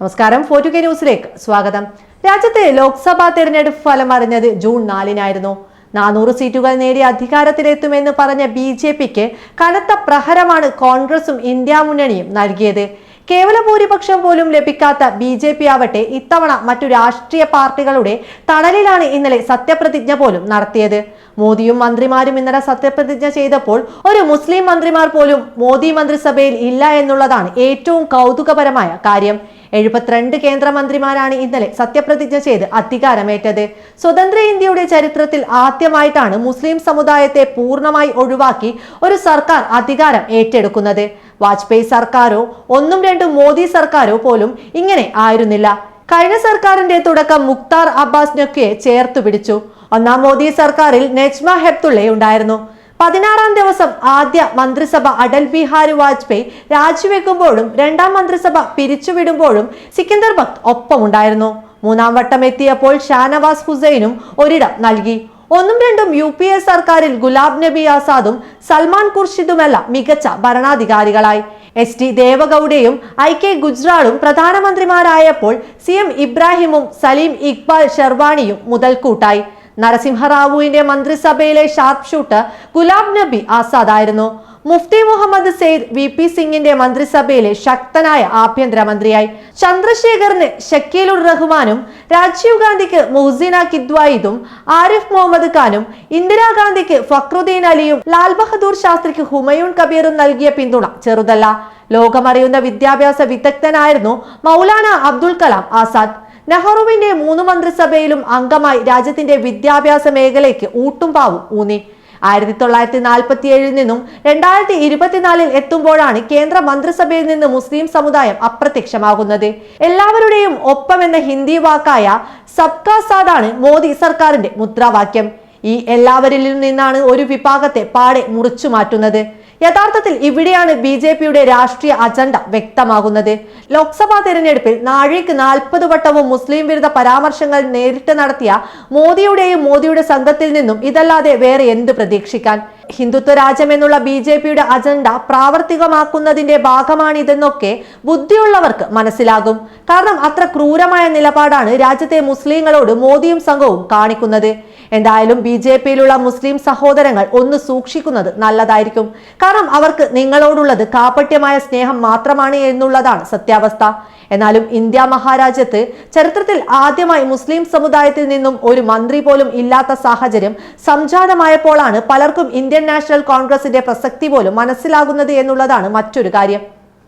നമസ്കാരം. ഫോർട്ടു കെ ന്യൂസിലേക്ക് സ്വാഗതം. രാജ്യത്തെ ലോക്സഭാ തെരഞ്ഞെടുപ്പ് ഫലം അറിഞ്ഞത് ജൂൺ നാലിനായിരുന്നു. നാനൂറ് സീറ്റുകൾ നേടി അധികാരത്തിലെത്തുമെന്ന് പറഞ്ഞ ബി ജെ പിക്ക് കനത്ത പ്രഹരമാണ് കോൺഗ്രസും ഇന്ത്യ മുന്നണിയും നൽകിയത്. കേവല ഭൂരിപക്ഷം പോലും ലഭിക്കാത്ത ബി ജെ പി ആവട്ടെ ഇത്തവണ മറ്റു രാഷ്ട്രീയ പാർട്ടികളുടെ തണലിലാണ് ഇന്നലെ സത്യപ്രതിജ്ഞ പോലും നടത്തിയത്. മോദിയും മന്ത്രിമാരും ഇന്നലെ സത്യപ്രതിജ്ഞ ചെയ്തപ്പോൾ ഒരു മുസ്ലിം മന്ത്രിമാർ പോലും മോദി മന്ത്രിസഭയിൽ ഇല്ല എന്നുള്ളതാണ് ഏറ്റവും കൗതുകപരമായ കാര്യം. എഴുപത്തിരണ്ട് കേന്ദ്രമന്ത്രിമാരാണ് ഇന്നലെ സത്യപ്രതിജ്ഞ ചെയ്ത് അധികാരമേറ്റത്. സ്വതന്ത്ര ഇന്ത്യയുടെ ചരിത്രത്തിൽ ആദ്യമായിട്ടാണ് മുസ്ലിം സമുദായത്തെ പൂർണമായി ഒഴിവാക്കി ഒരു സർക്കാർ അധികാരം ഏറ്റെടുക്കുന്നത്. വാജ്പേയി സർക്കാരോ ഒന്നും രണ്ടും മോദി സർക്കാരോ പോലും ഇങ്ങനെ ആയിരുന്നില്ല. കഴിഞ്ഞ സർക്കാരിന്റെ തുടക്കം മുക്താർ അബ്ബാസ് നഖ്വിയെ ചേർത്തു പിടിച്ചു. ഒന്നാം മോദി സർക്കാരിൽ നെജ്മ ഹെപ്തുള്ളെ ഉണ്ടായിരുന്നു പതിനാറാം ദിവസം ആദ്യ മന്ത്രിസഭ അടൽ ബിഹാരി വാജ്പേയി രാജിവെക്കുമ്പോഴും രണ്ടാം മന്ത്രിസഭ പിരിച്ചുവിടുമ്പോഴും സിക്കന്ദർ ഭക്ത് ഒപ്പമുണ്ടായിരുന്നു. മൂന്നാം വട്ടം എത്തിയപ്പോൾ ഷാനവാസ് ഹുസൈനും ഒരിടം നൽകി. ഒന്നും രണ്ടും യു പി എ സർക്കാരിൽ ഗുലാബ് നബി ആസാദും സൽമാൻ ഖുർഷിദുമെല്ലാം മികച്ച ഭരണാധികാരികളായി. എസ് ടി ദേവഗൌഡയും ഐ കെ ഗുജ്റാളും പ്രധാനമന്ത്രിമാരായപ്പോൾ സി എം ഇബ്രാഹിമും സലീം ഇക്ബാൽ ഷെർവാണിയും മുതൽക്കൂട്ടായി. നരസിംഹറാവുവിന്റെ മന്ത്രിസഭയിലെ ഷാർപ്പ് ഷൂട്ടർ ഗുലാബ് നബി ആസാദ് ആയിരുന്നു മുഫ്തി മുഹമ്മദ് സെയ്ദ് വി പി സിംഗിന്റെ മന്ത്രിസഭയിലെ ശക്തനായ ആഭ്യന്തരമന്ത്രിയായി. ചന്ദ്രശേഖറിന് ഷക്കീലുർ റഹ്മാനും രാജീവ് ഗാന്ധിക്ക് മുഹ്സീന കിദ്വായിദും ആരിഫ് മുഹമ്മദ് ഖാനും ഇന്ദിരാഗാന്ധിക്ക് ഫക്രുദ്ദീൻ അലിയും ലാൽ ബഹദൂർ ശാസ്ത്രിക്ക് ഹുമയൂൺ കബീറും നൽകിയ പിന്തുണ ചെറുതല്ല. ലോകമറിയുന്ന വിദ്യാഭ്യാസ വിദഗ്ധനായിരുന്നു മൗലാന അബ്ദുൽ കലാം ആസാദ്. നെഹ്റുവിന്റെ മൂന്ന് മന്ത്രിസഭയിലും അംഗമായി രാജ്യത്തിന്റെ വിദ്യാഭ്യാസ മേഖലയ്ക്ക് ഊട്ടും പാവും ഊന്നി. ആയിരത്തി തൊള്ളായിരത്തി നാൽപ്പത്തി ഏഴിൽ നിന്നും രണ്ടായിരത്തി ഇരുപത്തിനാലിൽ എത്തുമ്പോഴാണ് കേന്ദ്ര മന്ത്രിസഭയിൽ നിന്ന് മുസ്ലിം സമുദായം അപ്രത്യക്ഷമാകുന്നത്. എല്ലാവരുടെയും ഒപ്പം എന്ന ഹിന്ദി വാക്കായ സബ്കാ സാദാണ് മോദി സർക്കാരിന്റെ മുദ്രാവാക്യം. ഈ എല്ലാവരിലും നിന്നാണ് ഒരു വിഭാഗത്തെ പാടെ മുറിച്ചു മാറ്റുന്നത് യഥാർത്ഥത്തിൽ ഇവിടെയാണ് ബി ജെ പിയുടെ രാഷ്ട്രീയ അജണ്ട വ്യക്തമാകുന്നത്. ലോക്സഭാ തെരഞ്ഞെടുപ്പിൽ നാഴിക്ക് നാൽപ്പത് വട്ടവും മുസ്ലിം വിരുദ്ധ പരാമർശങ്ങൾ നേരിട്ട് നടത്തിയ മോദിയുടെയും മോദിയുടെ സംഘത്തിൽ നിന്നും ഇതല്ലാതെ വേറെ എന്ത് പ്രതീക്ഷിക്കാൻ? ഹിന്ദുത്വ രാജ്യം എന്നുള്ള ബി ജെ പിയുടെ അജണ്ട പ്രാവർത്തികമാക്കുന്നതിന്റെ ഭാഗമാണിതെന്നൊക്കെ ബുദ്ധിയുള്ളവർക്ക് മനസ്സിലാകും. കാരണം അത്ര ക്രൂരമായ നിലപാടാണ് രാജ്യത്തെ മുസ്ലിങ്ങളോട് മോദിയും സംഘവും കാണിക്കുന്നത്. എന്തായാലും ബി ജെ പിയിലുള്ള മുസ്ലിം സഹോദരങ്ങൾ ഒന്ന് സൂക്ഷിക്കുന്നത് നല്ലതായിരിക്കും. കാരണം അവർക്ക് നിങ്ങളോടുള്ളത് കാപട്യമായ സ്നേഹം മാത്രമാണ് എന്നുള്ളതാണ് സത്യാവസ്ഥ. എന്നാലും ഇന്ത്യ മഹാരാജ്യത്ത് ചരിത്രത്തിൽ ആദ്യമായി മുസ്ലിം സമുദായത്തിൽ നിന്നും ഒരു മന്ത്രി പോലും ഇല്ലാത്ത സാഹചര്യം സംജാതമായപ്പോഴാണ് പലർക്കും ഇന്ത്യൻ നാഷണൽ കോൺഗ്രസിന്റെ പ്രസക്തി പോലും മനസ്സിലാകുന്നത് എന്നുള്ളതാണ് മറ്റൊരു കാര്യം.